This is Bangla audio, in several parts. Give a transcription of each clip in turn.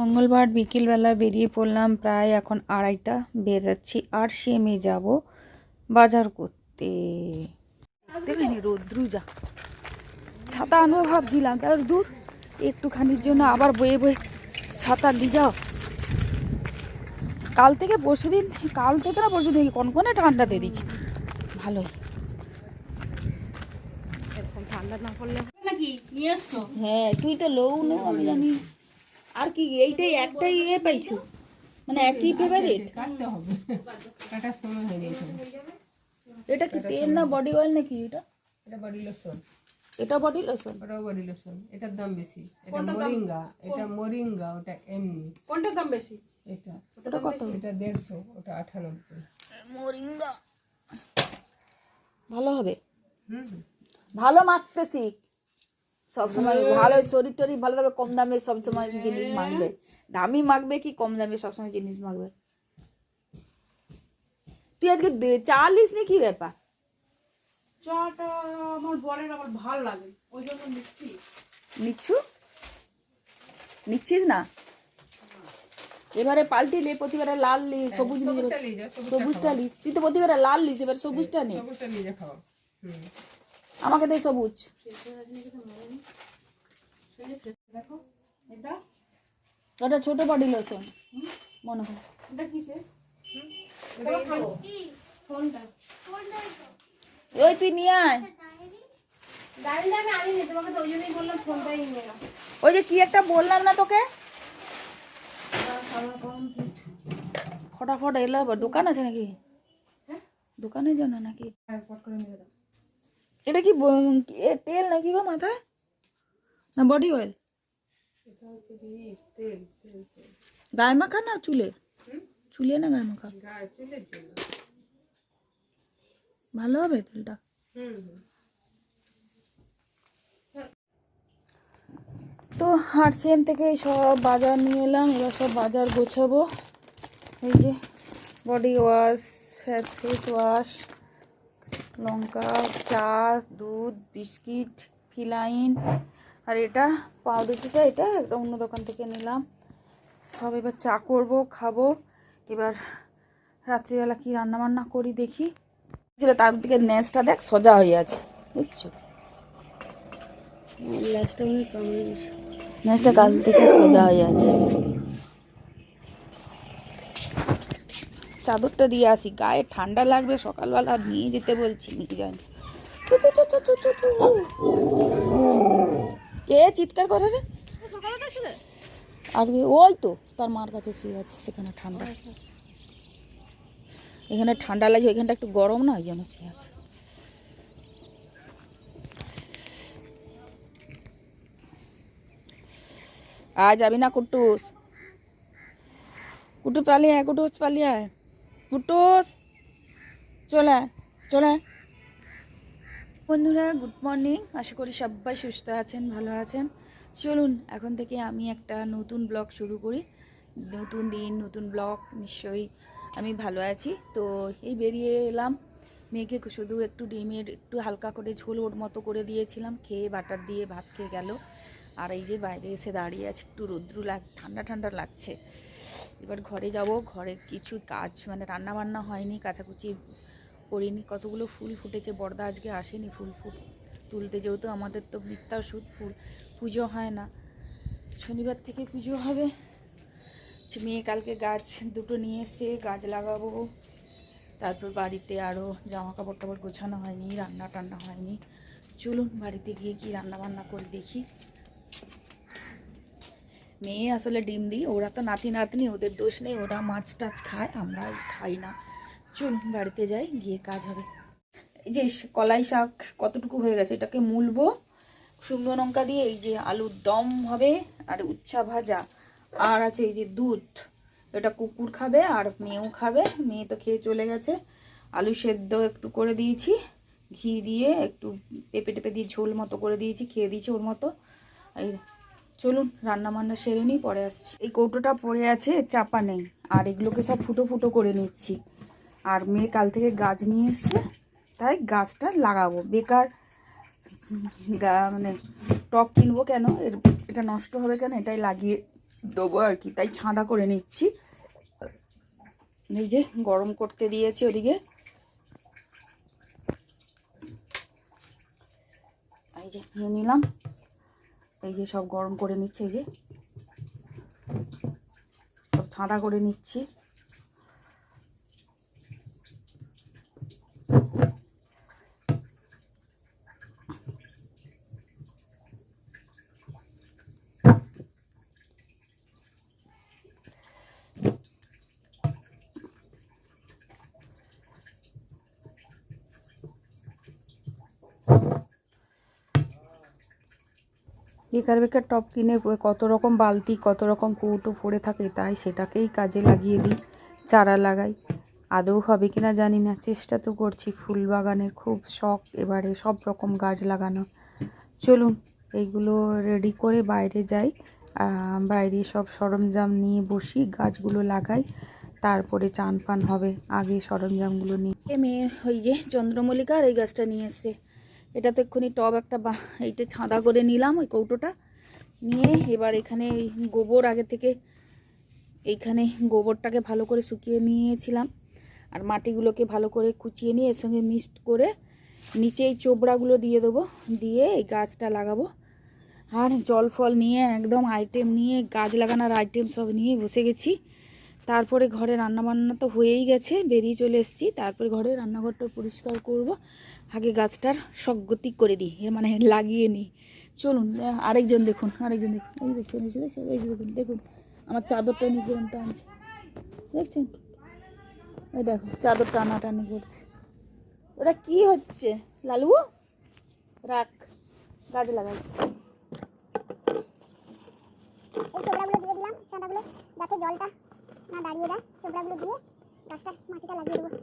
মঙ্গলবার বিকেলবেলা বেরিয়ে পড়লাম প্রায় এখন আড়াইটা বেরোচ্ছি আর সেমে যাব বাজার করতে। দেখলেন রোদ্রু যা। ছাতা আনব ভাবছিলাম তার দূর। একটুখানির জন্য আবার বয়ে বয়ে ছাতা নিয়ে যাও। কাল থেকে পরশু দিন কাল থেকে না পরশু দিন কনকনে ঠান্ডা দিয়ে দিচ্ছে। ভালোই। ঠান্ডা না পড়লে নাকি? নিয়ে এসছো হ্যাঁ তুই তো লৌ নো আমি জানি। আর কি এইটাই একটাই এ পাইছো। মানে একই ফেভারিট কাটতে হবে কাটার সময় হয়ে গেছে এটা কি তেল না বডি অয়েল নাকি এটা? এটা বডি লোশন এটা বডি লোশন এটা বডি লোশন এটার দাম বেশি এটা মরিঙ্গা এটা মরিঙ্গা ওটা এমনি। কোনটার দাম বেশি? এটা। ওটা কত? এটা দেড়শো ওটা আটানব্বই মোরিঙ্গা ভালো হবে। হুম হুম। ভালো মাখতে শিখ সবসময় ভালো শরীর টরীর ভালো থাকবে কম দামে সবসময় জিনিস মাগবে দামি মাগবে কি কম দামে সবসময় জিনিস মাগবে তুই আজকে দে- চা লিস নি কি ব্যাপার? চাটা আমার বরের আবার ভালো লাগে ওই জন্য নিচ্ছি নিচ্ছু নিচ্ছিস না? এবারে প্রতিবারে লাল লি সবুজ সবুজটা লিস। তুই তো প্রতিবারে লাল লিস এবার সবুজটা নে। সবুজটা নিয়ে খাওয়া। হুম। আমাকে দে সবুজ। ওটা ছোট বডি লোশন। মনে হয়। ওই তুই নিয়ে আয়। ওই যে কি একটা বললাম না তোকে? ফটাফট এলো দোকান আছে নাকি? দোকানের জন্য নাকি হ্যাঁ পট করে নিয়ে দাও এটা কি তেল নাকি গো মাথায়? না বডি অয়েল গায়ে মাখা না চুলে? চুলে না গায়ে মাখা? ভালো হবে তেলটা? তো হাটসিএম থেকে সব বাজার নিয়ে এলাম এবার সব বাজার গোছাবো। এই যে বডি ওয়াশ ফেস ওয়াশ লঙ্কা চা দুধ বিস্কিট ফিলাইন আর এটা পাউরুটিটা এটা একটা অন্য দোকান থেকে নিলাম। সব এবার চা করব খাব। এবার রাত্রিবেলা কি রান্না বান্না করি দেখি। যেটা তার দিকে ন্যাসটা দেখ সোজা হয়ে আছে বুঝছ? ন্যাসটা কাল থেকে সোজা হয়ে আছে। চাদরটা দিয়ে আসি। গায়ে ঠান্ডা লাগবে, সকালবেলা নিয়ে যেতে বলছি, নিয়ে চু। কে চিৎকার করে রে? আজকে ওই তো, তার মার কাছে শুয়ে আছে, সেখানে ঠান্ডা। এখানে ঠান্ডা লাগছে, ওইখানটা একটু গরম না, ওই জন্য শুয়ে আছে। আয় যাবি না কুটুস কুটু পালিয়ে আয় কুটুস পালিয়ে আয়। কুটুস চলে চলে। বন্ধুরা গুড মর্নিং আশা করি সবাই সুস্থ আছেন, ভালো আছেন। চলুন, এখন থেকে আমি একটা নতুন ব্লগ শুরু করি। নতুন দিন, নতুন ব্লগ নিশ্চয়ই আমি ভালো আছি। তো এই বেরিয়ে এলাম। মেয়েকে শুধু একটু ডিমের, একটু হালকা করে ঝোল ওর মতো করে দিয়েছিলাম। খেয়ে বাটার দিয়ে ভাত খেয়ে গেল। আর এই যে বাইরে এসে দাঁড়িয়ে আছে, একটু রৌদ্রু লাগ, ঠান্ডা ঠান্ডা লাগছে। এবার ঘরে যাব। ঘরে কিছু কাজ মানে রান্না বান্না হয়নি, কাচাকুচি করিনি। কতগুলো ফুল ফুটেছে বর্দা আজকে আসেনি ফুল ফুল তুলতে যেহেতু আমাদের তো সুদ ফুল পুজো হয় না। শনিবার থেকে পুজো হবে। মেয়ে কালকে গাছ দুটো নিয়ে এসে গাছ লাগাবো। তারপর বাড়িতে আরও জামা কাপড় টাপড় গোছানো হয়নি, রান্না টান্না হয়নি। চলুন বাড়িতে গিয়ে কি রান্না বান্না করে দেখি। মেয়ে আসলে ডিম দিই, ওরা তো নাতি নাতনি, ওদের দোষ নেই, ওরা মাছ টাছ খায় আমরা খাই না। চলুন বাড়িতে যাই, গিয়ে কাজ হবে। এই যে কলাই শাক কতটুকু হয়ে গেছে, এটাকে মুলবো। শুকনো লঙ্কা দিয়ে এই যে আলুর দম হবে, আর উচ্ছা ভাজা। আর আছে এই যে দুধ, এটা কুকুর খাবে আর মেয়েও খাবে, মেয়ে তো খেয়ে চলে গেছে। আলু সেদ্ধ একটু করে দিয়েছি, ঘি দিয়ে একটু পেঁপে টেপে দিয়ে ঝোল মতো করে দিয়েছি, খেয়ে দিয়েছি ওর মতো। চলুন রান্না বান্না সেরে নিই, পরে আসছি। এই কৌটোটা পড়ে আছে, চাপা নেই, আর এগুলোকে সব ফুটো ফুটো করে নিচ্ছি। আর মেয়ে কাল থেকে গাছ নিয়ে এসছে, তাই গাছটা লাগাবো। বেকার মানে টপ কিনবো কেন? এর, এটা নষ্ট হবে কেন? এটাই লাগিয়ে দেবো আর কি। তাই ছাঁদা করে নিচ্ছি। এই যে গরম করতে দিয়েছি ওদিকে। এই যে নিয়ে নিলাম। এই যে সব গরম করে নিচ্ছে এই যে। সব ছাঁদা করে নিচ্ছি। বেকার বেকার টপ কিনে কত রকম বালতি, কত রকম কৌটো পড়ে থাকে, তাই সেটাকেই কাজে লাগিয়ে দিই, চারা লাগাই। আদৌ হবে কিনা জানি না, চেষ্টা তো করছি ফুল বাগানের খুব শখ, এবারে সব রকম গাছ লাগানো চলুন এইগুলো রেডি করে বাইরে যাই বাইরে সব সরঞ্জাম নিয়ে বসি, গাছগুলো লাগাই, তারপরে চান পান হবে, আগে সরঞ্জামগুলো নিয়ে মেয়ে, ওই যে চন্দ্রমল্লিকা আর এই গাছটা নিয়ে এসছে। এটা তো এক্ষুনি টব একটা বা, এইটা ছাঁদা করে নিলাম ওই কৌটোটা। নিয়ে এবার এখানে গোবর আগে থেকে এইখানে গোবরটাকে ভালো করে শুকিয়ে নিয়েছিলাম। আর মাটিগুলোকে ভালো করে কুচিয়ে নিয়ে এর সঙ্গে মিক্সড করে নিচে এই চোবড়াগুলো দিয়ে দেবো, দিয়ে এই গাছটা লাগাবো। আর জল ফল নিয়ে একদম আইটেম নিয়ে, গাছ লাগানোর আইটেম সব নিয়ে বসে গেছি। তারপরে ঘরে রান্নাবান্না তো হয়েই গেছে, বেরিয়ে চলে এসেছি। তারপরে ঘরে রান্নাঘরটা পরিষ্কার করব। আগে গাছটার সগতি করে দিই মানে লাগিয়ে নিই। চলুন আরেকজন দেখুন আরেকজন দেখুন। এই দেখছেন এই দেখছেন, এই দেখুন দেখুন, আমার চাদরটা নিজের টানছে। দেখছেন? এই দেখো, চাদর টানাটানি করছে। ওটা কি হচ্ছে? লালু? রাখ, গাছ লাগাই। এই জলটা না দাঁড়িয়ে দেয় চোবড়াগুলো দিয়ে গাছটা মাটিটা লাগিয়ে দেবো।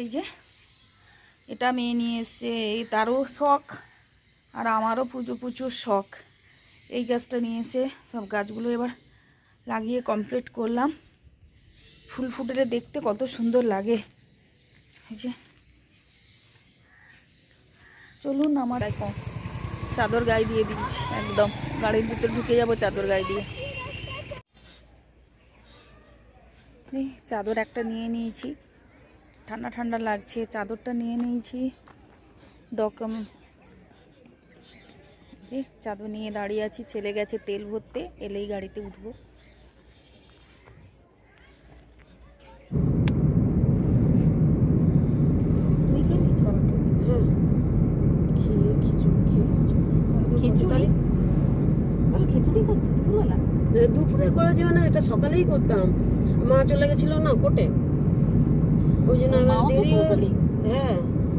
এই যে, এটা মেয়ে নিয়ে এসছে, এই তারও শখ, আর আমারও প্রচুর প্রচুর শখ। এই গাছটা নিয়ে এসে সব গাছগুলো এবার লাগিয়ে কমপ্লিট করলাম। ফুল ফুটেলে দেখতে কত সুন্দর লাগে। এই যে, চলুন আমার এখন চাদর গায়ে দিয়ে দিচ্ছি একদম। গাড়ির ভিতর ঢুকে যাব চাদর গায়ে দিয়ে। চাদর একটা নিয়ে নিয়েছি। ঠান্ডা ঠান্ডা লাগছে চাদরটা নিয়ে নিয়েছি। ডকম। চাদর নিয়ে দাঁড়িয়ে আছি ছেলে গেছে তেল ভরতে এলেই গাড়িতে উঠবো। হ্যাঁ দুপুরে করেছি মানে এটা সকালেই করতাম। মা চলে গেছিল না কোটে ওই জন্য এবার দেরি খেয়েছে হয়ে-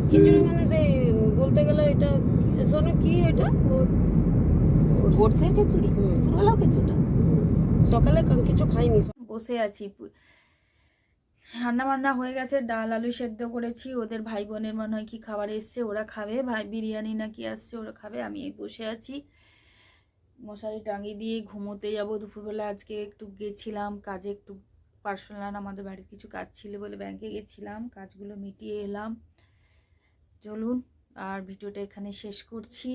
খিচুড়ি? মানে সেই বলতে গেলে এটা শোনো কি এটা? ওটসের খিচুড়ি? দুপুরবেলাও খিচুড়ি সকালে কারণ কিছু খাইনি। বসে আছি। রান্না বান্না হয়ে গেছে ডাল আলু সেদ্ধ করেছি। ওদের ভাই বোনের মনে হয় কি খাবার এসছে ওরা খাবে। ভাই বিরিয়ানি নাকি আসছে ওরা খাবে। আমি এই বসে আছি। মশারি টাঙিয়ে দিয়ে ঘুমোতে যাব। দুপুরবেলা আজকে একটু গেছিলাম কাজে একটু পার্সোনাল আমাদের বাড়ির কিছু কাজ ছিল বলে ব্যাংকে গেছিলাম, কাজগুলো মিটিয়ে এলাম। চলুন, আর ভিডিওটা এখানে শেষ করছি।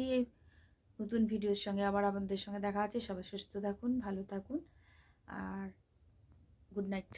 নতুন ভিডিওর সঙ্গে আবার আমাদের সঙ্গে দেখা আছে সবাই সুস্থ থাকুন, ভালো থাকুন, আর গুড নাইট